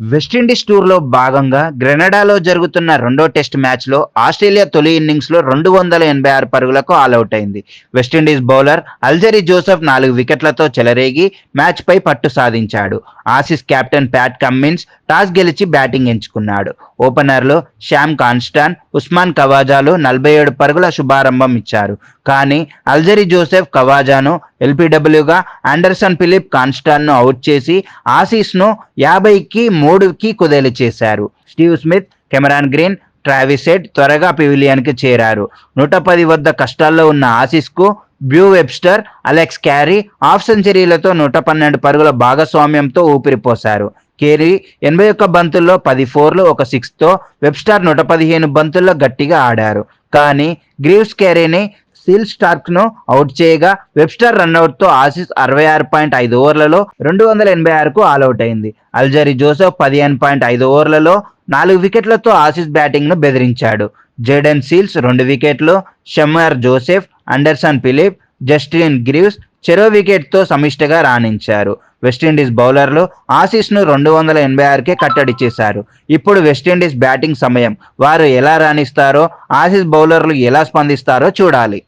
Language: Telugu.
వెస్టిండీస్ టూర్లో భాగంగా గ్రెనడాలో జరుగుతున్న రెండో టెస్ట్ మ్యాచ్లో ఆస్ట్రేలియా తొలి ఇన్నింగ్స్లో రెండు వందల ఎనభై ఆరు పరుగులకు ఆల్అవుట్ అయింది. West Indies bowler Alzarri Joseph నాలుగు వికెట్లతో చెలరేగి మ్యాచ్పై పట్టు సాధించాడు. Aussies captain Pat Cummins toss గెలిచి బ్యాటింగ్ ఎంచుకున్నాడు. ఓపెనర్లు శ్యామ్ కాన్స్టాన్ ఉస్మాన్ కవాజాలు నలభై ఏడు పరుగుల శుభారంభం ఇచ్చారు. కానీ అల్జరీ జోసెఫ్ కవాజాను ఎల్పీడబ్ల్యూగా ఆండర్సన్ ఫిలిప్ కాన్స్టాన్ను అవుట్ చేసి ఆసీస్ను యాభైకి మూడుకి కుదేలు చేశారు. Steve Smith Cameron Green Travis Head త్వరగా పివిలియన్కి చేరారు. నూట పది వద్ద కష్టాల్లో ఉన్న ఆసీస్కు Beau Webster Alex Carey half సెంచరీలతో నూట పన్నెండు పరుగుల భాగస్వామ్యంతో ఊపిరిపోశారు. కేరీ ఎనభై ఒక్క బంతుల్లో పది ఫోర్లు ఒక సిక్స్తో వెబ్స్టార్ నూట పదిహేను బంతుల్లో గట్టిగా ఆడారు. కానీ గ్రీవ్స్ క్యారీని సీల్ స్టార్క్ను అవుట్ చేయగా వెబ్స్టర్ రన్అట్తో ఆసీస్ అరవై ఆరు పాయింట్ ఐదు ఓవర్లలో రెండు వందల ఎనభై ఆరుకు ఆల్అవుట్ అయింది. అల్జరీ జోసెఫ్ పదిహేను పాయింట్ ఐదు ఓవర్లలో నాలుగు వికెట్లతో ఆసీస్ బ్యాటింగ్ను బెదిరించాడు. జేడెన్ సీల్స్ రెండు వికెట్లు Shamar Joseph Anderson Phillip Justin Greaves చెరో వికెట్తో సమిష్టిగా రాణించారు. వెస్టిండీస్ బౌలర్లు ఆసీస్ను రెండు వందల ఎనభై ఆరుకే కట్టడి చేశారు. ఇప్పుడు వెస్టిండీస్ బ్యాటింగ్ సమయం. వారు ఎలా రాణిస్తారో ఆసీస్ బౌలర్లు ఎలా స్పందిస్తారో చూడాలి.